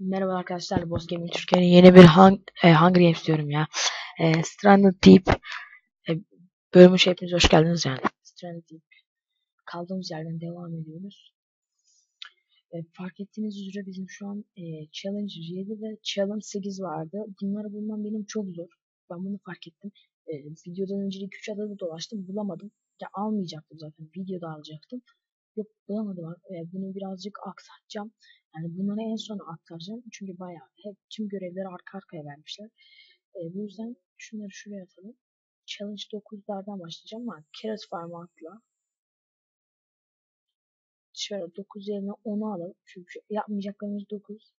Merhaba arkadaşlar, Boss Gaming Türkiye'nin yeni bir hang e, Hunger Games diyorum ya. E, Stranded Deep e, bölümü hepiniz hoş geldiniz yani. Stranded Deep. Kaldığımız yerden devam ediyoruz. E, fark ettiğiniz üzere bizim şu an e, Challenge 7 ve Challenge 8 vardı. Bunları bulmam benim çok zor. Ben bunu fark ettim. E, videodan önce 2-3 adada dolaştım, bulamadım. Ya almayacaktım zaten, videoda alacaktım. Yok bulamadım. E, bunu birazcık aksatacağım. Yani bunları en sona aktaracağım. Çünkü bayağı hep tüm görevleri arka arkaya vermişler. E, bu yüzden şunları şuraya atalım. Challenge 9'lardan başlayacağım ama Carrot Farm atla. Şöyle 9 yerine 10'u alalım. Çünkü yapmayacaklarımız 9.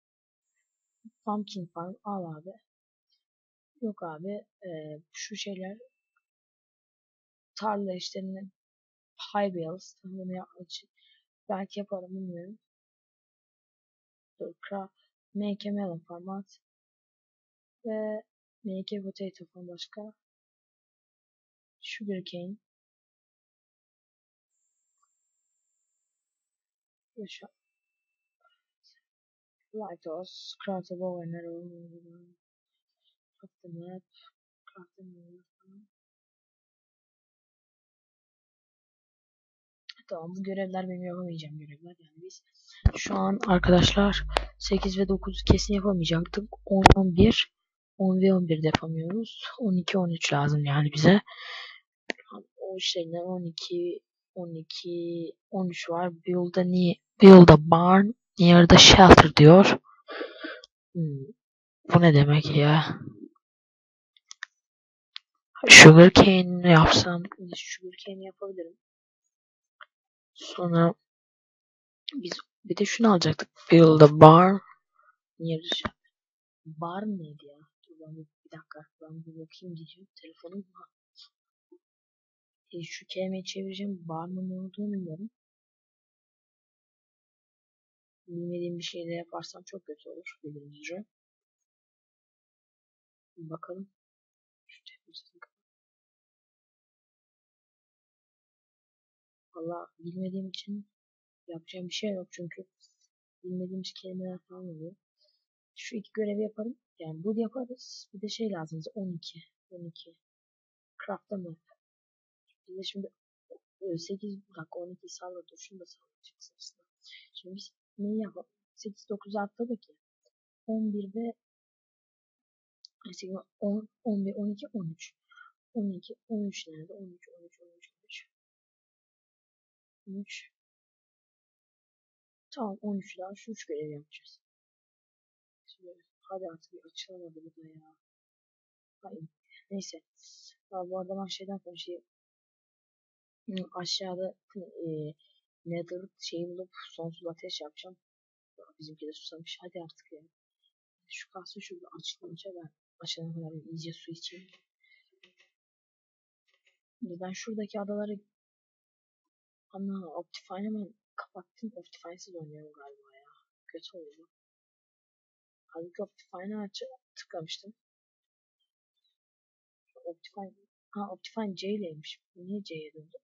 Pumpkin Farm al abi. Yok abi. E, şu şeyler tarla işlerini High Bales. Bunu yapmak için belki yaparım bilmiyorum. Dur, craft, a melon format ve a potato falan başka sugar cane yaşa lactose craft a bow and arrow craft the map craft the map Tamam bu görevler benim yapamayacağım görevler. Yani biz şu an arkadaşlar 8 ve 9 kesin yapamayacaktık. 10 11 10 ve 11 de yapamıyoruz. 12 13 lazım yani bize. O şeyler 12 12 13 var. Build a, build a barn near the shelter diyor. Hmm. bu ne demek ya? Sugar cane yapsam sugar cane yapabilirim Sonra biz bir de şunu alacaktık. Build a bar. Near Bar neydi ya? Dur ben bir, dakika. Ben bir bakayım diyeceğim. Telefonum var. E, şu kelimeyi çevireceğim. Bar mı ne olduğunu bilmiyorum. Bilmediğim bir şeyle yaparsam çok kötü olur. Üzere. Bakalım. Valla bilmediğim için yapacağım bir şey yok çünkü bilmediğimiz kelimeler falan oluyor. Şu iki görevi yaparım. Yani bu yaparız. Bir de şey lazım bize 12. 12. Craft'a map. Bize şimdi 8 dakika 12 salla dur şunu da sallayacağız aslında. Şimdi biz neyi yapalım? 8 9 atladık ya. 11 ve 10, 11, 12, 13. 12, 13 nerede? 13, 13, 13, 13. 13. Tamam 13 daha şu 3 görev yapacağız. Şimdi hadi artık bir açılamadı bu da ya. Hayır. Neyse. Ya bu arada ben şeyden konuşayım. Aşağıda e, Nether şeyi bulup sonsuz ateş yapacağım. Bizimki de susamış. Hadi artık ya. Şu kası şurada açılınca ben aşağıya kadar iyice su içeyim. Ben şuradaki adaları Ana Optifine'ı ben kapattım. Optifine'siz oynuyorum galiba ya. Kötü oldu. Halbuki Optifine'ı aç tıklamıştım. Optifine ha Optifine C ileymiş. Niye C'ye döndü?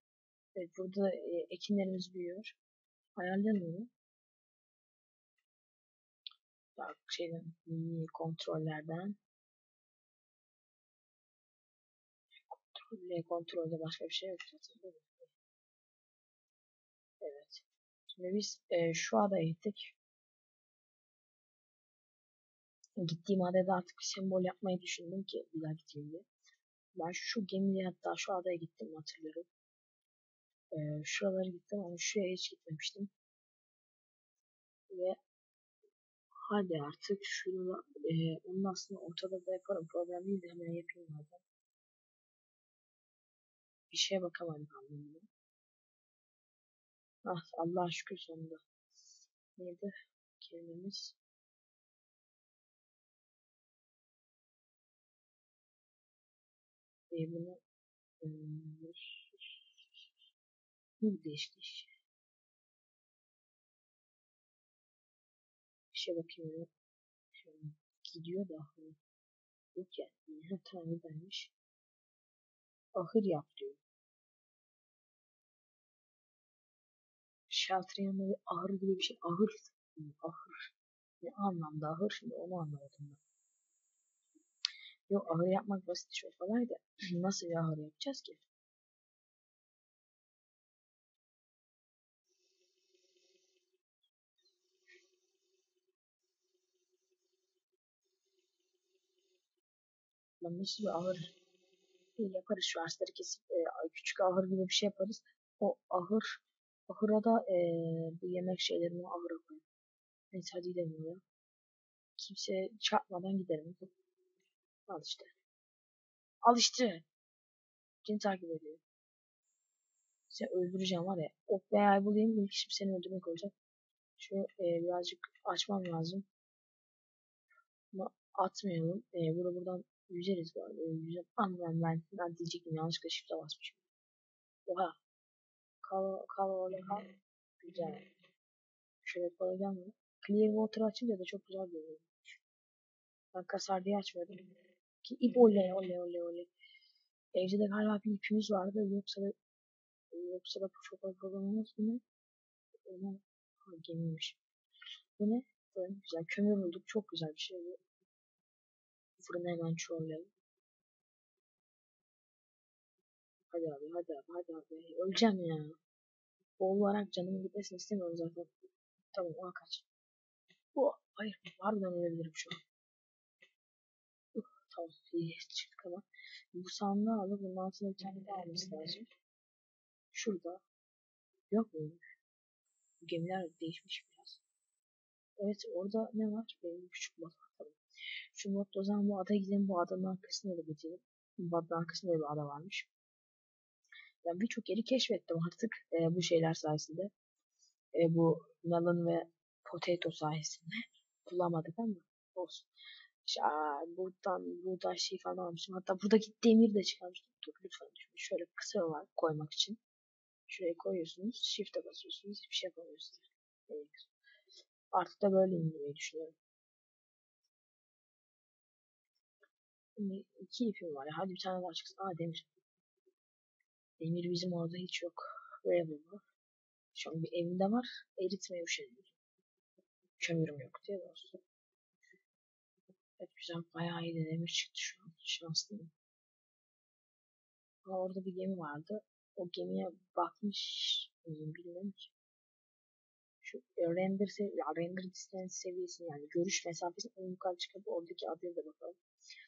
Evet burada e, ekinlerimiz büyüyor. Ayarlayamıyorum. Bak şeyden kontrollerden kontrol, kontrolde başka bir şey yok zaten. Evet. Şimdi biz e, şu adaya gittik. Gittiğim adada artık bir sembol yapmayı düşündüm ki bir daha gideyim diye. Ben şu gemiye hatta şu adaya gittim hatırlıyorum. E, şuralara gittim ama şuraya hiç gitmemiştim. Ve hadi artık şunu e, onun aslında ortada da yaparım. Problem değil de hemen yapayım zaten. Bir şeye bakamadım anlamında. Ah Allah şükür sonunda. Neydi kelimemiz? E bunu bir değişti işte. Bir şey bakayım. Şöyle gidiyor da yok ya. Yani. Tamam buradaymış. Ahır yap diyor. Yanında bir ahır gibi bir şey. Ahır. Ahır. Ne anlamda ahır şimdi onu anlamadım ben. Yok ahır yapmak basit iş da nasıl bir ahır yapacağız ki? Nasıl bir ahır yaparız şu ağaçları kesip e, küçük ahır gibi bir şey yaparız. O ahır ahıra da e, bu yemek şeylerini ahıra koyalım. Neyse hadi gidelim ya. Kimse çarpmadan gidelim. Al işte. Al işte. Seni takip ediyor. Seni öldüreceğim var ya. Ok veya bulayım ilk işim seni öldürmek olacak. Şu e, birazcık açmam lazım. Ama atmayalım. E, burada buradan yüzeriz bu arada. Yüzem. Aman ben, ben diyecektim yanlışlıkla shift'e basmışım. Oha. Kal, kal orada kal. Güzel. Şöyle kolay gelmiyor. Clear Water açınca da çok güzel görünüyor. Ben kasar diye açmadım. Ki ip oley oley oley oley. Evde de galiba bir ipimiz vardı. Yoksa da yoksa da çok az olmaz mı? Ona ha, gemiymiş. Bu ne? Böyle güzel. Kömür bulduk. Çok güzel bir şey bu. Fırını hemen çoğalayalım. Hadi abi hadi abi hadi abi. Öleceğim ya. Olarak canımın gitmesini istemiyorum zaten. Tamam ona kaç. Bu hayır harbiden ölebilirim şu an. Uh, tamam iyi çıktık ama. Bu sandığı alıp bunun altına bir tane lazım. Şurada. Yok mu? Bu gemiler değişmiş biraz. Evet orada ne var? Benim küçük var. Tamam. Şu modda o zaman bu adaya gidelim. Bu adanın arkasında da bitirelim. Bu adanın arkasında da bir ada varmış. Yani birçok yeri keşfettim artık e, bu şeyler sayesinde. E, bu melon ve potato sayesinde. Bulamadık ama olsun. İşte, aa, buradan buradan şey falan almıştım. Hatta buradaki demir de çıkarmıştım. Dur lütfen düşme. Şöyle kısa var koymak için. Şuraya koyuyorsunuz. Shift'e basıyorsunuz. Hiçbir şey yapamıyorsunuz. Artık da böyle indirmeyi düşünüyorum. Şimdi iki ipim var. Hadi bir tane daha çıksın. Aa demir. Demir bizim orada hiç yok. Buraya bulma. Şu an bir evimde var. Eritmeye üşeniyorum. Kömürüm yok diye dostum. Evet güzel. Bayağı iyi de demir çıktı şu an. Şanslıyım. Ama orada bir gemi vardı. O gemiye bakmış mıyım bilmiyorum ki. Şu render, sev ya render distance seviyesini yani görüş mesafesini en yukarı çıkıp oradaki adaya da bakalım.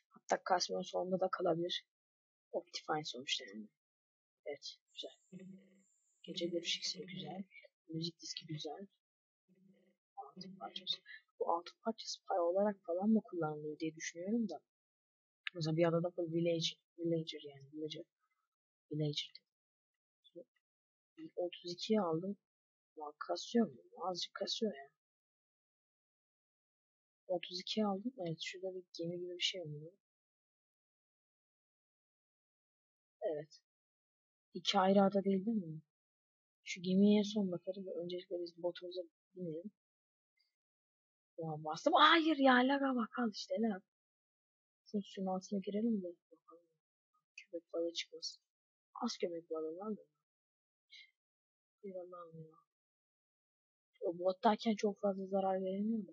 Hatta kasmanın sonunda da kalabilir. Optifine sonuçta yani. Evet güzel. Gece görüş güzel. Müzik diski güzel. Altın parçası. Bu altın parçası para olarak falan mı kullanılıyor diye düşünüyorum da. Mesela bir adada bu village, villager yani villager. Villager. 32'ye aldım. Ama kasıyor mu? Azıcık kasıyor ya. 32'ye aldım. Evet şurada bir gemi gibi bir şey oluyor. Evet. İki ayrı ada değil değil mi? Şu gemiye son bakarım ve öncelikle biz botumuza binelim. Ya bastım. Hayır ya laga bak işte lag. Şu suyun altına girelim de bakalım. Köpek balığı çıkmasın. Az köpek balığı var mı? Bir ya. O bottayken çok fazla zarar veremiyor da.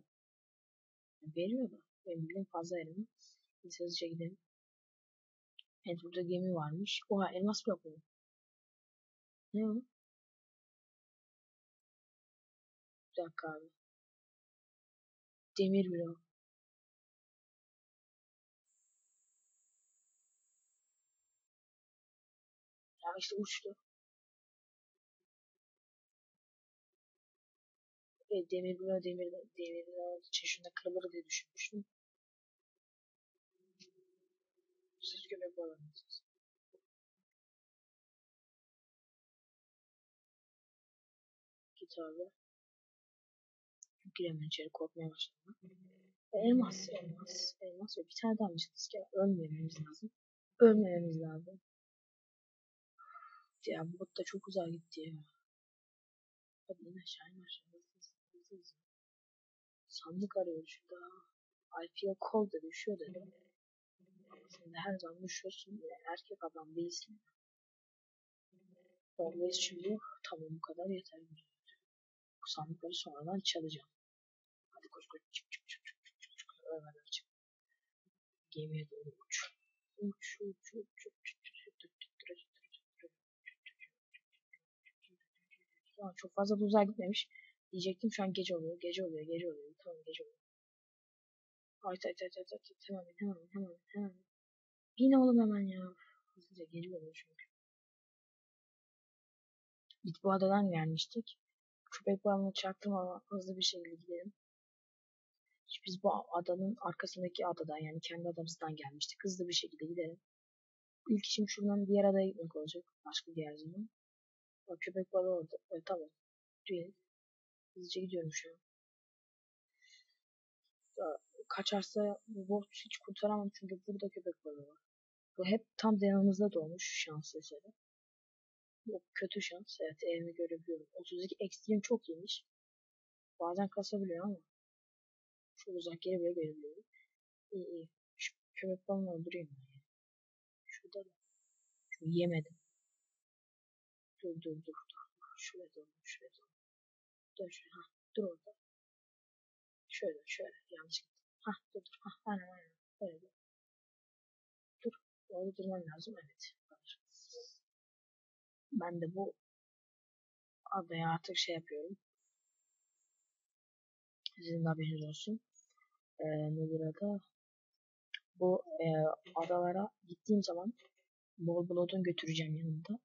Veriyor da. Benim bildiğim fazla veremiyor. Biz hızlıca gidelim. Evet burada gemi varmış. Oha elmas blok mu? Ne o? Bir dakika abi. Demir blok. Ya işte uçtu. Evet, demir blok demir demir için şunda kırılır diye düşünmüştüm. Siz köpek balığınız. Abi. Giremem içeri korkmaya başladım. Elmas, elmas, elmas ve bir tane daha çıktı ki ölmememiz lazım. Ölmememiz lazım. Ya bu da çok uzağa gitti ya. Hadi in aşağı in aşağı. Hızlı hızlı. Sandık arıyor şurada. I feel cold dedi, üşüyor dedi. Ama sen de her zaman üşüyorsun ve erkek adam değilsin. Always çünkü tamam bu kadar yeter. Sandıkları sonradan çalacağım. Hadi koş koş. Çık çık çık çık çık çık. Ölmeden çık. Gemiye doğru uç. Uç uç uç uç Ya çok fazla da uzağa gitmemiş. Diyecektim şu an gece oluyor, gece oluyor, gece oluyor. Tamam gece oluyor. Ay ay ay ay ay hemen hemen hemen hemen. Bin oğlum hemen ya. Hızlıca oluyor çünkü. Biz bu adadan gelmiştik. Köpek balığına çarptım ama hızlı bir şekilde gidelim. Biz bu adanın arkasındaki adadan yani kendi adamızdan gelmiştik. Hızlı bir şekilde gidelim. İlk işim şuradan diğer adaya gitmek olacak. Başka diğer zaman. Bak köpek balığı orada. Evet, tamam. Değil. Hızlıca gidiyorum şu an. Kaçarsa bu bot hiç kurtaramam çünkü burada köpek balığı var. Bu hep tam yanımızda doğmuş şans eseri. Bu kötü şans. Evet evimi görebiliyorum. 32 ekstrem çok iyiymiş. Bazen kasabiliyor ama. Çok uzak yere bile görebiliyorum. İyi iyi. Şu köpek balığını öldüreyim ben ya. Şurada da. Şunu yemedim. Dur dur dur dur. Şuraya doğru şuraya doğru. Dur şuraya. Ha, dur orada. Şöyle şöyle yanlış gittim. Ha dur dur. Ha aynen aynen. Öyle dur. Dur. Orada durman lazım. Evet. Ben de bu adaya artık şey yapıyorum. Sizin de haberiniz olsun. Ee, nedir adı? Bu e, adalara gittiğim zaman bol bol odun götüreceğim yanımda.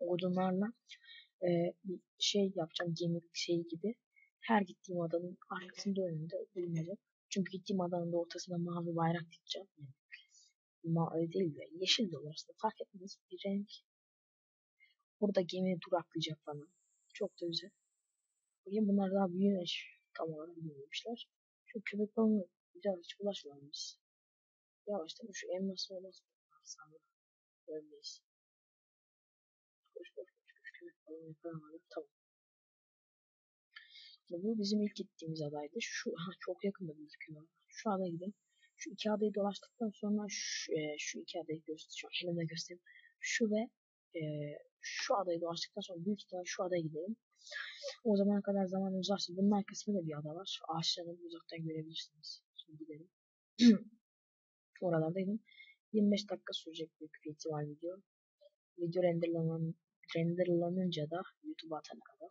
Odunlarla e, şey yapacağım gemi şey gibi. Her gittiğim adanın arkasında önünde bulunacak. Çünkü gittiğim adanın da ortasında mavi bayrak dikeceğim. Yani, mavi değil de yeşil de olur aslında. Fark etmez bir renk. Burada gemi duraklayacak bana. Çok da güzel. Bugün bunlar daha büyümüş. Tam olarak büyümemişler. Şu köpek balığını biraz hiç bulaşmayalım biz. Yavaştan şu elmasını olmaz. Sanırım. Ölmeyiz. Koş koş koş koş köpek balığını yakalamadım. Tamam. Bu bizim ilk gittiğimiz adaydı. Şu ha, çok yakında gözüküyor. Şu adaya gidelim. Şu iki adayı dolaştıktan sonra şu, e, şu iki adayı göstereyim. Şu elimde göstereyim. Şu ve e, şu adayı dolaştıktan sonra büyük ihtimalle şu adaya gidelim. O zamana kadar zaman uzarsa bunun arkasında da bir ada var. Ağaçlarını uzaktan görebilirsiniz. Şimdi gidelim. Oralardaydım. 25 dakika sürecek büyük bir ihtimal video. Video renderlanan, renderlanınca da YouTube'a atana kadar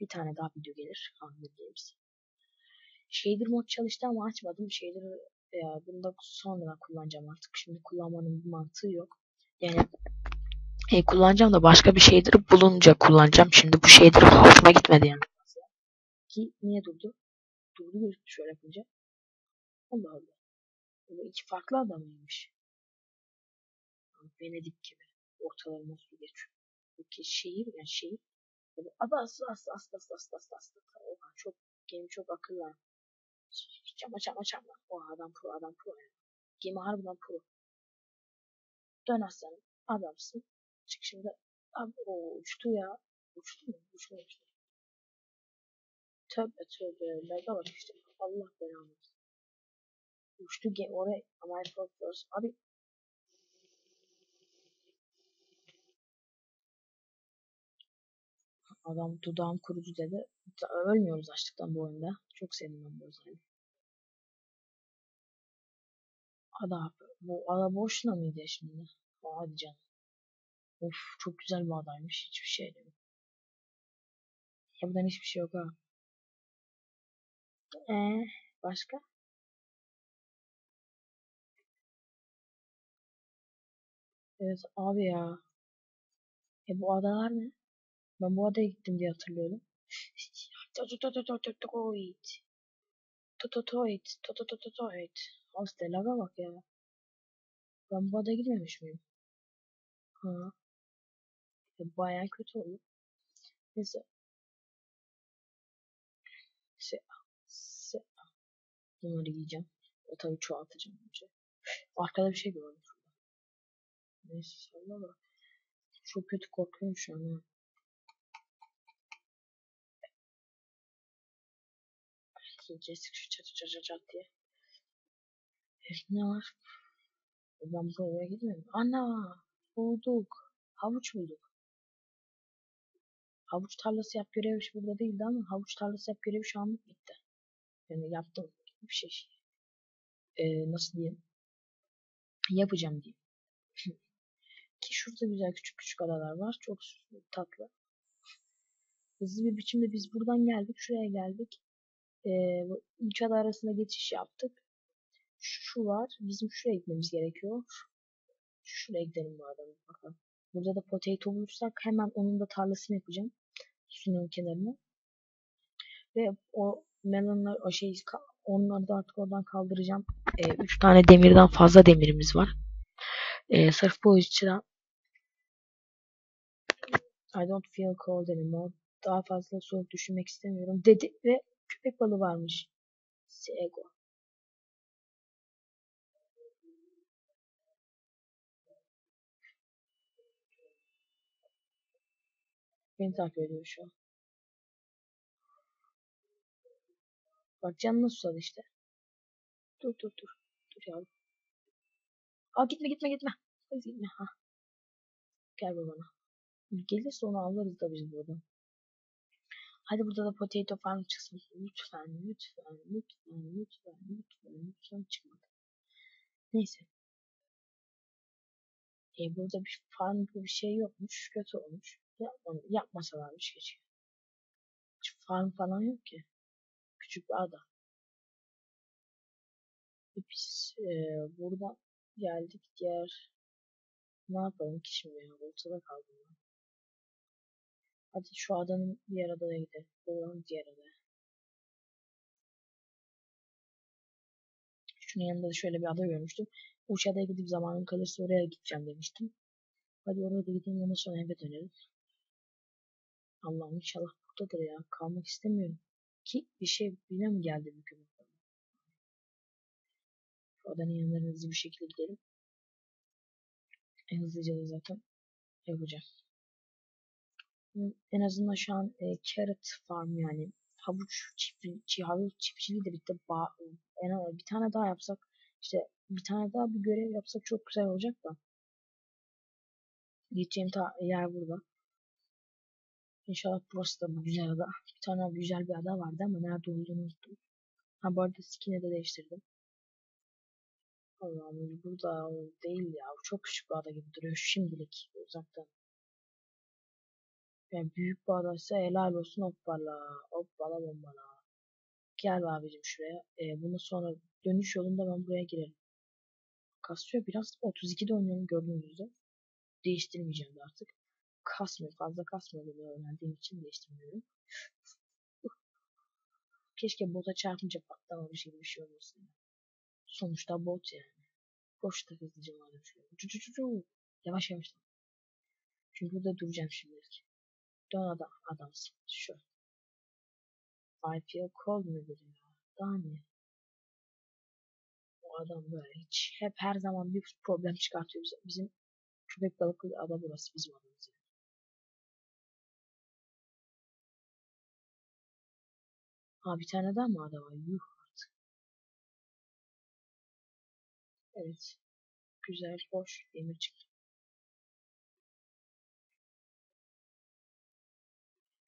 bir tane daha video gelir. Hunger Games. Shader mod çalıştı ama açmadım. Shader e, bunda sonra kullanacağım artık. Şimdi kullanmanın bir mantığı yok. Yani e, kullanacağım da başka bir shader bulunca kullanacağım. Şimdi bu shader hoşuma gitmedi yani. Ki niye durdu? Durdu gözüktü şöyle yapınca. Allah Allah. Bu iki farklı adamıymış. Venedik gibi. Ortalarına su geçiyor. Bu şehir yani şehir Böyle ada aslı aslı aslı aslı aslı aslı aslı. Oha çok gemi çok akıllı. Çama çama çama. Oha adam pro adam pro yani. Gemi harbiden pro. Dön aslanım. Adamsın. Çık şimdi. Abi o uçtu ya. Uçtu mu? Uçtu. Tövbe tövbe. Laga bak işte. Allah belanı. Uçtu gemi oraya. Ama Abi Adam dudağım kurudu dedi. Ölmüyoruz açlıktan bu oyunda. Çok ben bu özelliği. Ada bu ada boşuna mıydı şimdi? Hadi canım. Of çok güzel bir adaymış. Hiçbir şey değil. Buradan hiçbir şey yok ha. Ee, başka? Evet abi ya. E bu adalar ne? Ben bu adaya gittim diye hatırlıyorum. Tototototototoid. Tototoid. Tototototoid. Astelara bak ya. Ben bu adaya gitmemiş miyim? Ha. Baya kötü oldu. Neyse. Se, se. Bunları yiyeceğim. O tabii çoğaltacağım önce. Arkada bir şey gördüm şurada. Neyse sallama. Çok kötü korkuyorum şu an. Ha. Kesik şu çatı çatı çat diye. Ne var? Ben buraya gitmedim. Ana! Bulduk. Havuç bulduk. Havuç tarlası yap görevi burada değildi ama havuç tarlası yap görevi şu anlık bitti. Yani yaptım bir şey. Ee, nasıl diyeyim? Yapacağım diyeyim. Ki şurada güzel küçük küçük adalar var. Çok tatlı. Hızlı bir biçimde biz buradan geldik. Şuraya geldik. Ee, üç ada arasında geçiş yaptık. Şu var. Bizim şuraya gitmemiz gerekiyor. Şuraya gidelim adamı bakalım. Burada da potato bulursak hemen onun da tarlasını yapacağım. Suyun kenarına. Ve o melonlar o şey onları da artık oradan kaldıracağım. 3 ee, üç tane demirden fazla demirimiz var. Ee, sırf bu yüzden I don't feel cold anymore. Daha fazla soğuk düşünmek istemiyorum dedi ve köpek balığı varmış. Sego. Beni takip ediyor şu an. Bak canına susadı işte. Dur dur dur. Dur yavrum. Aa gitme gitme gitme. Hadi gitme. Ha. Gel babana. Gelirse onu alırız da biz buradan. Hadi burada da potato farm çıksın. Lütfen, lütfen, lütfen, lütfen, lütfen, lütfen çıkmadı. Neyse. E, burada bir farm gibi bir şey yokmuş. Kötü olmuş. Yapma, yapmasalarmış keşke. Hiç farm falan yok ki. Küçük bir ada. E, biz e, burada geldik diğer ne yapalım ki şimdi ya ortada kaldım ben. Hadi şu adanın diğer adaya gidelim. Buranın diğer adaya. Şunun yanında da şöyle bir ada görmüştüm. Uç adaya gidip zamanım kalırsa oraya gideceğim demiştim. Hadi oraya da gidelim ondan sonra eve dönelim. Allah'ım inşallah buradadır ya. Kalmak istemiyorum. Ki bir şey bile mi geldi. Şu adanın yanlarına hızlı bir şekilde gidelim. En hızlıca da zaten yapacağım. En azından şu an e, carrot farm yani havuç çiftçi, havuç çiftçiliği de bitti. Ba en, bir tane daha yapsak işte bir tane daha bir görev yapsak çok güzel olacak da. Gideceğim ta yer burada. İnşallah burası da bu güzel ada. Bir tane güzel bir ada vardı ama nerede olduğunu unuttum. Ha bu arada skin'i de değiştirdim. Allah'ım burada değil ya. Çok küçük bir ada gibi duruyor şimdilik uzaktan. Yani büyük bir adaysa helal olsun hoppala. Hoppala bombala. Gel abicim şuraya. E, bundan sonra dönüş yolunda ben buraya girerim. Kasıyor biraz. 32'de oynuyorum gördüğünüz üzere. Değiştirmeyeceğim de artık. Kasmıyor. Fazla bunu öğrendiğim için değiştirmiyorum. Keşke bota çarpınca patlamamış gibi bir şey olmasın. Sonuçta bot yani. Koş da hızlıca var şöyle. Yavaş yavaş. Çünkü burada duracağım şimdilik. Dön adam, adamsın. Şu. I feel cold mu dedim ya. Daha ne? O adam böyle hiç hep her zaman bir problem çıkartıyor bize. Bizim köpek balıklı ada burası bizim adamız. Ha bir tane daha mı ada var? Yuh artık. Evet. Güzel, hoş, demir çıktı.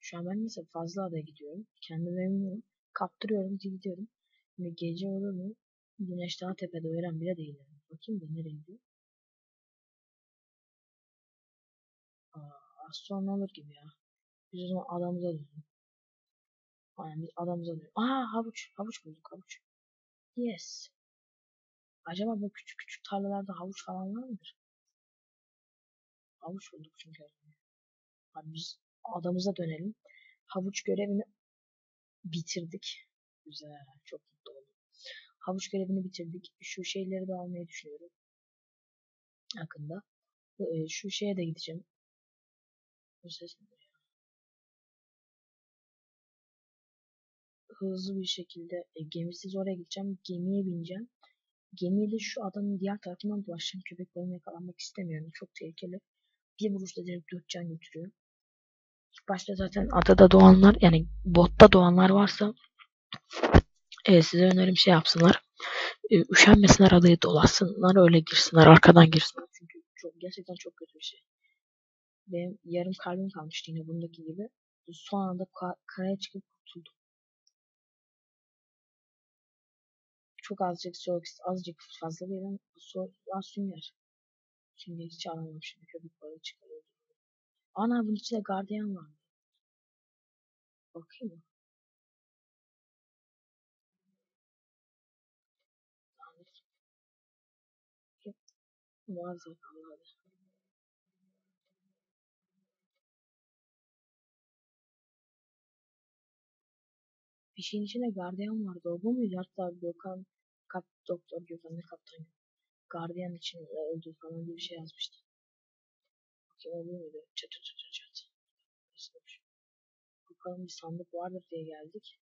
Şu an ben mesela fazla adaya gidiyorum. Kendime memnunum. Kaptırıyorum, gidiyorum. Şimdi gece olur mu? Güneş daha tepede veren bile değil. Yani. Bakayım da nereye gidiyor? Aa, az olur gibi ya. Biz o zaman adamıza dönelim. Aynen biz adamıza dönelim. Aa havuç. Havuç bulduk havuç. Yes. Acaba bu küçük küçük tarlalarda havuç falan var mıdır? Havuç bulduk çünkü. Abi biz adamıza dönelim. Havuç görevini bitirdik. Güzel. Çok mutlu oldum. Havuç görevini bitirdik. Şu şeyleri de almayı düşünüyorum. Yakında. E, şu şeye de gideceğim. Bu ses? Hızlı bir şekilde e, gemisiz oraya gideceğim. Gemiye bineceğim. Gemiyle şu adamın diğer tarafından dolaşacağım. Köpek balığını yakalanmak istemiyorum. Çok tehlikeli. Bir vuruşta direkt dört can götürüyor başta zaten adada doğanlar yani botta doğanlar varsa e, size önerim şey yapsınlar. E, üşenmesinler adayı dolaşsınlar öyle girsinler arkadan girsinler. Çünkü çok, gerçekten çok kötü bir şey. Benim yarım kalbim kalmıştı yine bundaki gibi. Son anda ka karaya çıkıp kurtuldum. Çok azıcık soğuk, azıcık fazla bir an soğuk, sünger. Sünger hiç alamam şimdi köpük balığı çıkarıyor. Ana bunun içinde gardiyan var. Bakayım mı? Muazzam Allah'ım. Bir şeyin içinde gardiyan vardı. O bu muydu? Hatta Gökhan, kap, doktor Gökhan kaptan gardiyan için öldü falan gibi bir şey yazmıştı. Bakayım o bu muydu? Çat çat çat çat. Nasılmış? Bakalım bir sandık vardır diye geldik.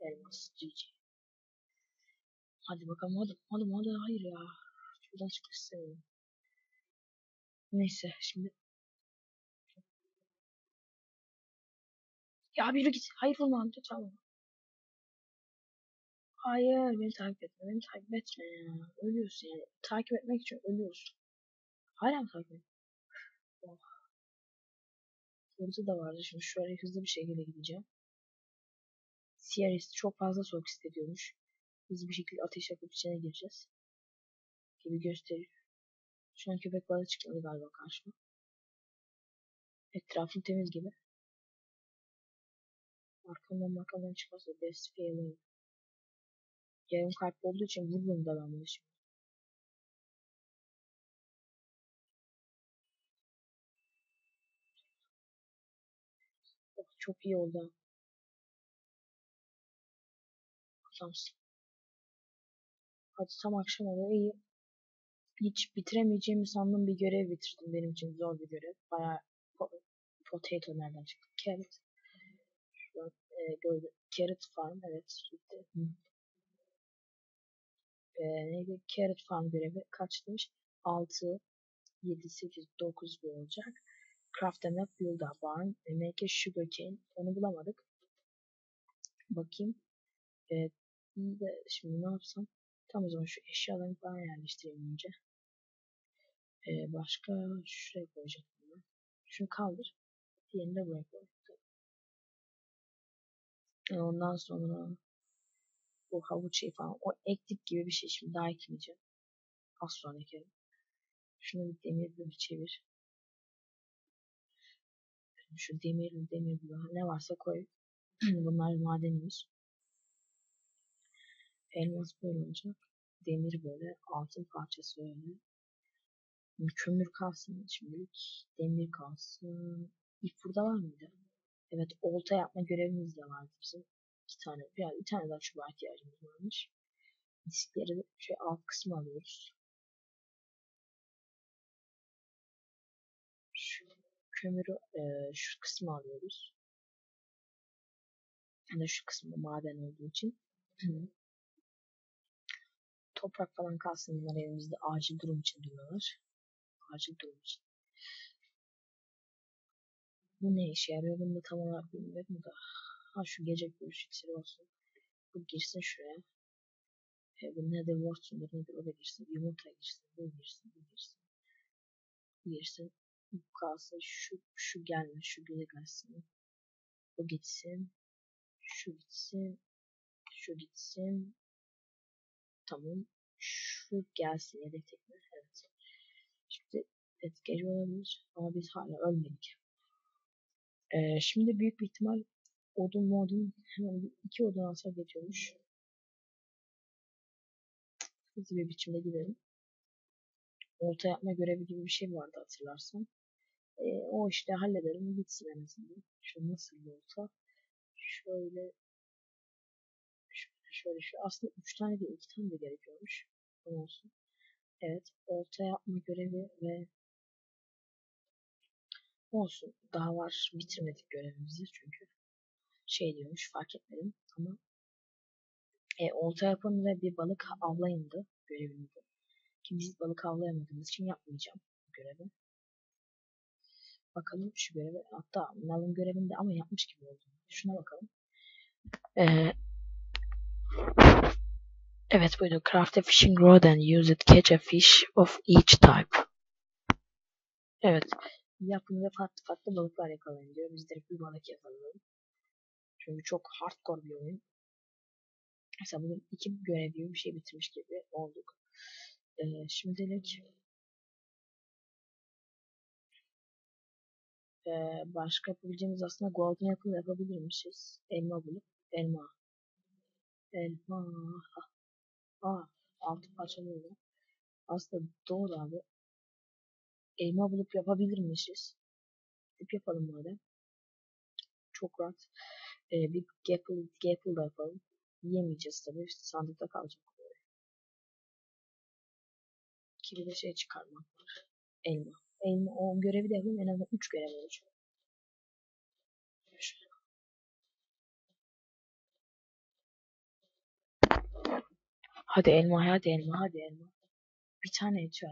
Elmas, GG. Hadi bakalım hadi, hadi, hadi, hayır ya. Şuradan çıkmak istemiyorum. Neyse şimdi. Ya bir git. Hayır vurma amca tamam. Hayır beni takip etme. Beni takip etme ya. Ölüyorsun yani. Takip etmek için ölüyorsun. Hala mı takip ediyorsun? Oh. Da vardı. Şimdi şöyle hızlı bir şekilde gideceğim. Sierras çok fazla soğuk hissediyormuş. Hızlı bir şekilde ateş yapıp içine gireceğiz. Gibi gösteriyor. Şu an köpek balığı çıkmadı galiba karşıma. Etrafım temiz gibi. Arkamdan arkamdan çıkarsa best feeling. Yarım kalp olduğu için vururum da ben bunu şimdi. Oh, çok iyi oldu. Adamsın. Hadi tam akşam oluyor iyi. Hiç bitiremeyeceğimi sandığım bir görev bitirdim. Benim için zor bir görev. Bayağı potato nereden çıktı? Carrot. Şu an e, gördüm. Carrot farm evet. Bitti. E, neydi? Carrot farm görevi kaç demiş? 6, 7, 8, 9 bir olacak. Craft a map, build a barn, make a sugar cane. Onu bulamadık. Bakayım. De, şimdi ne yapsam? Tam o zaman şu eşyalarını falan yerleştireyim önce. Ee, başka şuraya koyacağım. Bunu. Şunu kaldır. Diğerini de buraya koy. Ondan sonra bu havuç şey falan. O ektik gibi bir şey şimdi daha ekmeyeceğim. Az sonra ekerim. Şunu bir demir bir çevir. Şu demir demir ne varsa koy. Bunlar madenimiz. Elmas böyle olacak. Demir böyle. Altın parçası öyle. Kömür kalsın şimdilik. Demir kalsın. İp burada var mıydı? Evet olta yapma görevimiz de vardı bizim. İki tane, bir, bir tane daha çubuğa ihtiyacımız varmış. Diskleri şey alt kısmı alıyoruz. Şu kömürü e, şu kısmı alıyoruz. Yani şu kısmı maden olduğu için. Toprak falan kalsın bunlar elimizde acil durum için duruyorlar. Acil durum için. Bu ne işe yarıyor bunu tam olarak bilmiyorum da. Ha şu gece görüş iksiri olsun. Bu girsin şuraya. E, bu ne de Watson'dır nedir o da girsin. Yumurta girsin. Bu girsin. Bu girsin. Bu girsin. Bu kalsın. Şu, şu gelme. Şu göze gelsin. Bu gitsin. Şu gitsin. Şu gitsin. Tamam. Şu gelsin yedek tekne. Evet. Şimdi evet gece olabilir ama biz hala ölmedik. Ee, şimdi büyük bir ihtimal odun modun hemen iki odun alsa geçiyormuş. Hızlı bir biçimde gidelim. Olta yapma görevi gibi bir şey vardı hatırlarsan. Ee, o işte hallederim gitsin en azından. Şu nasıl bir olta? Şöyle şöyle şöyle şu aslında üç tane değil iki tane de gerekiyormuş. Olsun. Evet olta yapma görevi ve olsun daha var bitirmedik görevimizi çünkü şey diyormuş fark etmedim ama e, olta yapın ve bir balık avlayındı görevimdi. Ki biz balık avlayamadığımız için yapmayacağım görevi. Bakalım şu görevi hatta Nal'ın görevinde ama yapmış gibi oldu. Şuna bakalım. Ee, evet buydu. Craft a fishing rod and use it catch a fish of each type. Evet. Yapın ve farklı farklı balıklar yakalayın diyor. Biz direkt bir balık yakalayalım. Çünkü çok hardcore bir oyun. Mesela bugün iki görev gibi bir şey bitirmiş gibi olduk. Ee, şimdilik e, başka yapabileceğimiz aslında golden apple yapabilirmişiz. Elma bulup elma. Elma. Aa, altı parçalı oldu. Aslında doğru abi. Elma bulup yapabilirmişiz. Gidip yapalım madem. Çok rahat. Ee, bir gapple, gapple da yapalım. Yiyemeyeceğiz tabii. Sandıkta kalacak. Kirli de şey çıkarmak var. Elma. Elma o görevi de yapayım. En azından 3 görev olacak. Hadi elma, hadi elma, hadi elma. Bir tane et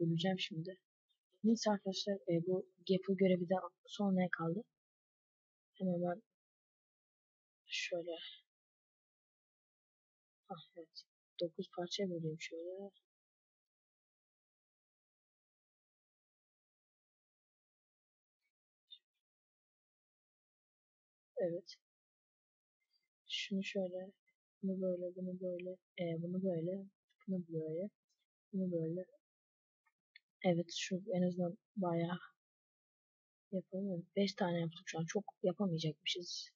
Öleceğim şimdi. Neyse arkadaşlar e, bu Gapple görevi de son ne kaldı? Hemen ben şöyle ah evet 9 parçaya böleyim şöyle. Evet. Şunu şöyle bunu böyle bunu böyle e, bunu böyle bunu böyle bunu böyle evet şu en azından bayağı yapalım. 5 tane yaptık şu an. Çok yapamayacakmışız.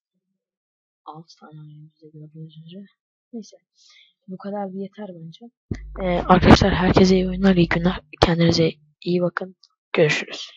6 tane halimizde gördüğünüz üzere. Neyse. Bu kadar bir yeter bence. Ee, arkadaşlar herkese iyi oyunlar, iyi günler. Kendinize iyi bakın. Görüşürüz.